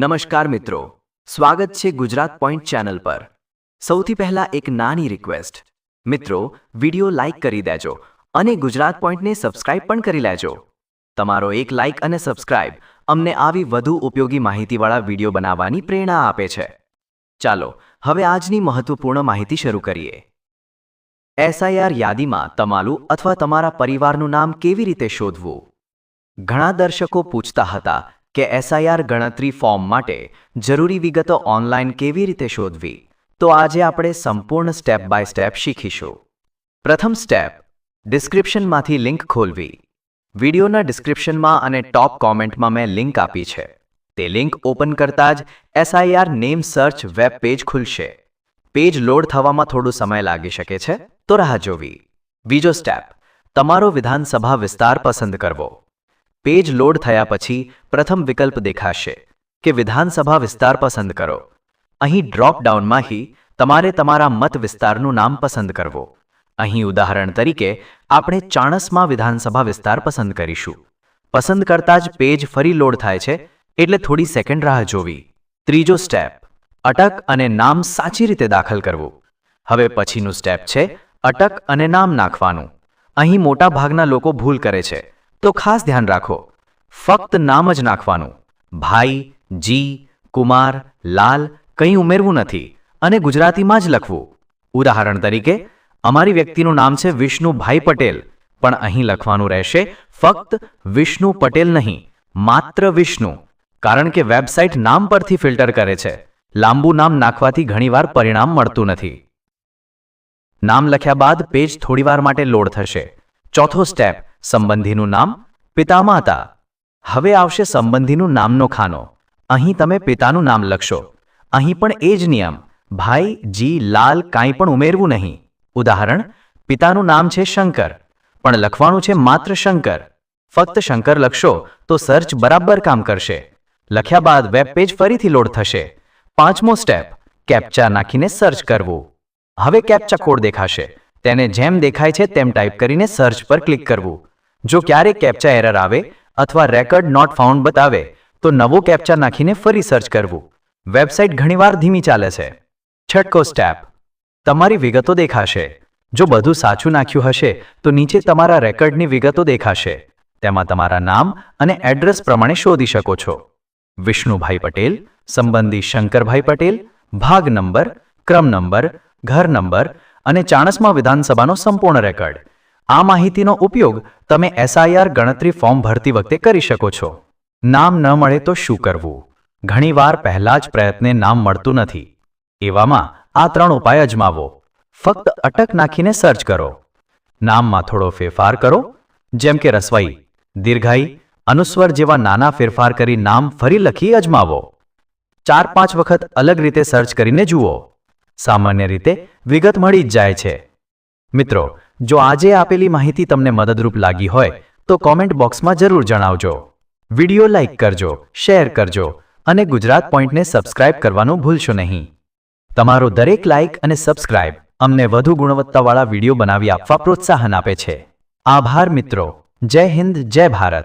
નમસ્કાર મિત્રો. સ્વાગત છે ગુજરાત પોઈન્ટ ચેનલ પર. સૌથી પહેલા એક નાની રિક્વેસ્ટ મિત્રો, વિડિયો લાઇક કરી દેજો અને ગુજરાત પોઈન્ટને સબસ્ક્રાઇબ પણ કરી લેજો. તમારો એક લાઇક અને સબસ્ક્રાઇબ અમને આવી વધુ ઉપયોગી માહિતીવાળા વીડિયો બનાવવાની પ્રેરણા આપે છે. ચાલો, હવે આજની મહત્વપૂર્ણ માહિતી શરૂ કરીએ. એસઆઈઆર યાદીમાં તમારું અથવા તમારા પરિવારનું નામ કેવી રીતે શોધવું? ઘણા દર્શકો પૂછતા હતા કે એસઆઈઆર ગણતરી ફોર્મ માટે જરૂરી વિગતો ઓનલાઈન કેવી રીતે શોધવી? તો આજે આપણે સંપૂર્ણ સ્ટેપ બાય સ્ટેપ શીખીશું. પ્રથમ સ્ટેપ, ડિસ્ક્રિપ્શનમાંથી લિંક ખોલવી. વિડિયોના ડિસ્ક્રિપ્શનમાં અને ટોપ કોમેન્ટમાં મેં લિંક આપી છે. તે લિંક ઓપન કરતાં જ SIR name search web page ખુલશે. પેજ લોડ થવામાં થોડો સમય લાગી શકે છે, તો રાહ જોવી. બીજો સ્ટેપ, તમારો વિધાનસભા વિસ્તાર પસંદ કરવો. પેજ લોડ થયા પછી પ્રથમ વિકલ્પ દેખાશે કે વિધાનસભા વિસ્તાર પસંદ કરો. અહીં ડ્રોપડાઉનમાંથી તમારે તમારા મત વિસ્તારનું નામ પસંદ કરવો. અહીં ઉદાહરણ તરીકે, આપણે ચાણસમાં વિધાનસભા વિસ્તાર પસંદ કરીશું. પસંદ કરતાં જ પેજ ફરી લોડ થાય છે, એટલે થોડી સેકન્ડ રાહ જોવી. ત્રીજો સ્ટેપ અટક અને નામ સાચી રીતે દાખલ કરવું. હવે પછીનું સ્ટેપ છે, અટક અને નામ નાખવાનું. અહીં મોટાભાગના લોકો ભૂલ કરે છે. તો ખાસ ધ્યાન રાખો. ફક્ત નામ જ નાખવાનું. ભાઈ, જી, કુમાર, લાલ કંઈ ઉમેરવું નથી અને ગુજરાતીમાં જ લખવું. ઉદાહરણ તરીકે, અમારી વ્યક્તિનું નામ છે વિષ્ણુભાઈ પટેલ, પણ અહીં લખવાનું રહેશે ફક્ત વિષ્ણુ પટેલ નહીં, માત્ર વિષ્ણુ, કારણ કે વેબસાઇટ નામ પરથી ફિલ્ટર કરે છે. લાંબુ નામ નાખવાથી ઘણીવાર પરિણામ મળતું નથી. નામ લખ્યા બાદ પેજ થોડીવાર માટે લોડ થશે. ચોથો સ્ટેપ સંબંધીનું નામ પિતા માતા હવે આવશે સંબંધીનું નામનો ખાનો. અહીં તમે પિતાનું નામ લખશો. અહીં પણ એ જ નિયમ. ભાઈ, જી, લાલ કાંઈ પણ ઉમેરવું નહીં. ઉદાહરણ, પિતાનું નામ છે શંકર. પણ લખવાનું છે માત્ર શંકર. ફક્ત શંકર લખશો તો સર્ચ બરાબર કામ કરશે. લખ્યા બાદ વેબ પેજ ફરીથી લોડ થશે. પાંચમો સ્ટેપ કેપ્ચા નાખીને સર્ચ કરવું. હવે કેપ્ચા કોડ દેખાશે. તેને જેમ દેખાય છે તેમ ટાઈપ કરીને સર્ચ પર ક્લિક કરવું. જો ક્યારેક કેપ્ચા એરર આવે અથવા રેકર્ડ નોટ ફાઉન્ડ બતાવે, તો નવો કેપ્ચા નાખીને ફરી સર્ચ કરવું. વેબસાઇટ ઘણીવાર ધીમી ચાલે છે. છટકો સ્ટેપ તમારી વિગતો દેખાશે. જો બધું સાચું નાખ્યું હશે, તો નીચે તમારા રેકર્ડની વિગતો દેખાશે. તેમાં તમારા નામ અને એડ્રેસ પ્રમાણે શોધી શકો છો. વિષ્ણુભાઈ પટેલ, સંબંધી શંકરભાઈ પટેલ, ભાગ નંબર, ક્રમ નંબર, ઘર નંબર અને ચાણસમા વિધાનસભાનો સંપૂર્ણ રેકર્ડ આ માહિતીનો ઉપયોગ તમે એસઆઈઆર ગણતરી ફોર્મ ભરતી વખતે કરી શકો છો. નામ ન મળે તો શું કરવું? ઘણીવાર પહેલા જ પ્રયત્ને નામ મળતું નથી. એવામાં આ ત્રણ ઉપાય અજમાવો. ફક્ત અટક નાખીને સર્ચ કરો. નામમાં થોડો ફેરફાર કરો, જેમ કે રસવાઈ, દીર્ઘાઈ, અનુસ્વર જેવા નાના ફેરફાર કરી નામ ફરી લખી અજમાવો. ચાર પાંચ વખત અલગ રીતે સર્ચ કરીને જુઓ. સામાન્ય રીતે વિગત મળી જ જાય છે. મિત્રો જો આજે આપેલી માહિતી તમને મદદરૂપ લાગી હોય, તો કોમેન્ટ બોક્સમાં જરૂર જણાવજો. વિડિયો લાઇક કરજો, શેર કરજો અને ગુજરાત પોઈન્ટને સબસ્ક્રાઇબ કરવાનું ભૂલશો નહીં. તમારો દરેક લાઇક અને સબસ્ક્રાઇબ અમને વધુ ગુણવત્તાવાળા વીડિયો બનાવી આપવા પ્રોત્સાહન આપે છે. આભાર મિત્રો. જય હિન્દ, જય ભારત.